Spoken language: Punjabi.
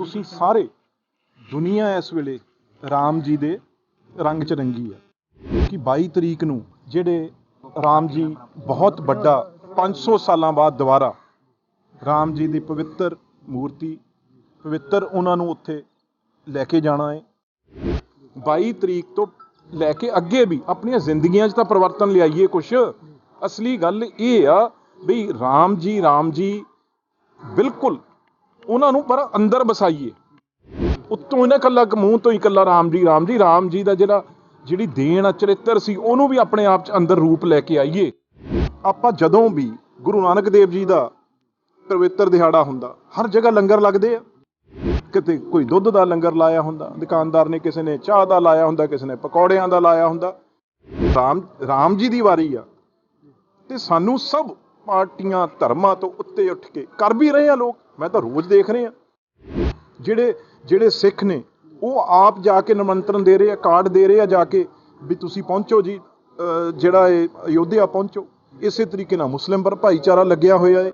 ਤੁਸੀਂ ਸਾਰੇ ਦੁਨੀਆ ਇਸ ਵੇਲੇ ਰਾਮ ਜੀ ਦੇ ਰੰਗ 'ਚ ਰੰਗੀ ਹੈ। ਕਿ 22 ਤਰੀਕ ਨੂੰ ਜਿਹੜੇ ਰਾਮ ਜੀ ਬਹੁਤ ਵੱਡਾ 500 ਸਾਲਾਂ ਬਾਅਦ ਦੁਬਾਰਾ ਰਾਮ ਜੀ ਦੀ ਪਵਿੱਤਰ ਮੂਰਤੀ, ਪਵਿੱਤਰ ਉਹਨਾਂ ਨੂੰ ਉੱਥੇ ਲੈ ਕੇ ਜਾਣਾ ਹੈ। 22 ਤਰੀਕ ਤੋਂ ਲੈ ਕੇ ਅੱਗੇ ਵੀ ਆਪਣੀਆਂ ਜ਼ਿੰਦਗੀਆਂ 'ਚ ਤਾਂ ਪਰਿਵਰਤਨ ਲਿਆਈਏ ਕੁਛ। ਅਸਲੀ ਗੱਲ ਇਹ ਆ ਵੀ ਰਾਮ ਜੀ ਰਾਮ ਜੀ ਬਿਲਕੁਲ ਉਹਨਾਂ ਨੂੰ ਪਰ ਅੰਦਰ ਬਸਾਈਏ। ਉੱਤੋਂ ਇਹਨਾਂ ਕੱਲਾ ਮੂੰਹ ਤੋਂ ਹੀ ਕੱਲਾ ਰਾਮ ਜੀ ਰਾਮ ਜੀ ਰਾਮ ਜੀ ਦਾ ਜਿਹੜਾ ਜਿਹੜੀ ਦੇਣ ਆ ਚਰਿੱਤਰ ਸੀ, ਉਹਨੂੰ ਵੀ ਆਪਣੇ ਆਪ 'ਚ ਅੰਦਰ ਰੂਪ ਲੈ ਕੇ ਆਈਏ। ਆਪਾਂ ਜਦੋਂ ਵੀ ਗੁਰੂ ਨਾਨਕ ਦੇਵ ਜੀ ਦਾ ਪਵਿੱਤਰ ਦਿਹਾੜਾ ਹੁੰਦਾ, ਹਰ ਜਗ੍ਹਾ ਲੰਗਰ ਲੱਗਦੇ ਆ। ਕਿਤੇ ਕੋਈ ਦੁੱਧ ਦਾ ਲੰਗਰ ਲਾਇਆ ਹੁੰਦਾ, ਦੁਕਾਨਦਾਰ ਨੇ ਕਿਸੇ ਨੇ ਚਾਹ ਦਾ ਲਾਇਆ ਹੁੰਦਾ, ਕਿਸੇ ਨੇ ਪਕੌੜਿਆਂ ਦਾ ਲਾਇਆ ਹੁੰਦਾ। ਰਾਮ ਰਾਮ ਜੀ ਦੀ ਵਾਰੀ ਆ। ਤੇ ਸਾਨੂੰ ਸਭ ਪਾਰਟੀਆਂ ਧਰਮਾਂ ਤੋਂ ਉੱਤੇ ਉੱਠ ਕੇ ਕਰ ਵੀ ਰਹੇ ਆ ਲੋਕ। ਮੈਂ ਤਾਂ ਰੋਜ਼ ਦੇਖ ਰਹੇ। ਆ ਜਿਹੜੇ ਜਿਹੜੇ ਸਿੱਖ ਨੇ, ਉਹ ਆਪ ਜਾ ਕੇ ਨਿਮੰਤਰਣ ਦੇ ਰਹੇ ਆ, ਕਾਰਡ ਦੇ ਰਹੇ ਆ ਜਾ ਕੇ ਵੀ ਤੁਸੀਂ ਪਹੁੰਚੋ ਜੀ ਜਿਹੜਾ ਇਹ ਅਯੋਧਿਆ ਪਹੁੰਚੋ। ਇਸੇ ਤਰੀਕੇ ਨਾਲ ਮੁਸਲਿਮ ਪਰ ਭਾਈਚਾਰਾ ਲੱਗਿਆ ਹੋਇਆ ਹੈ।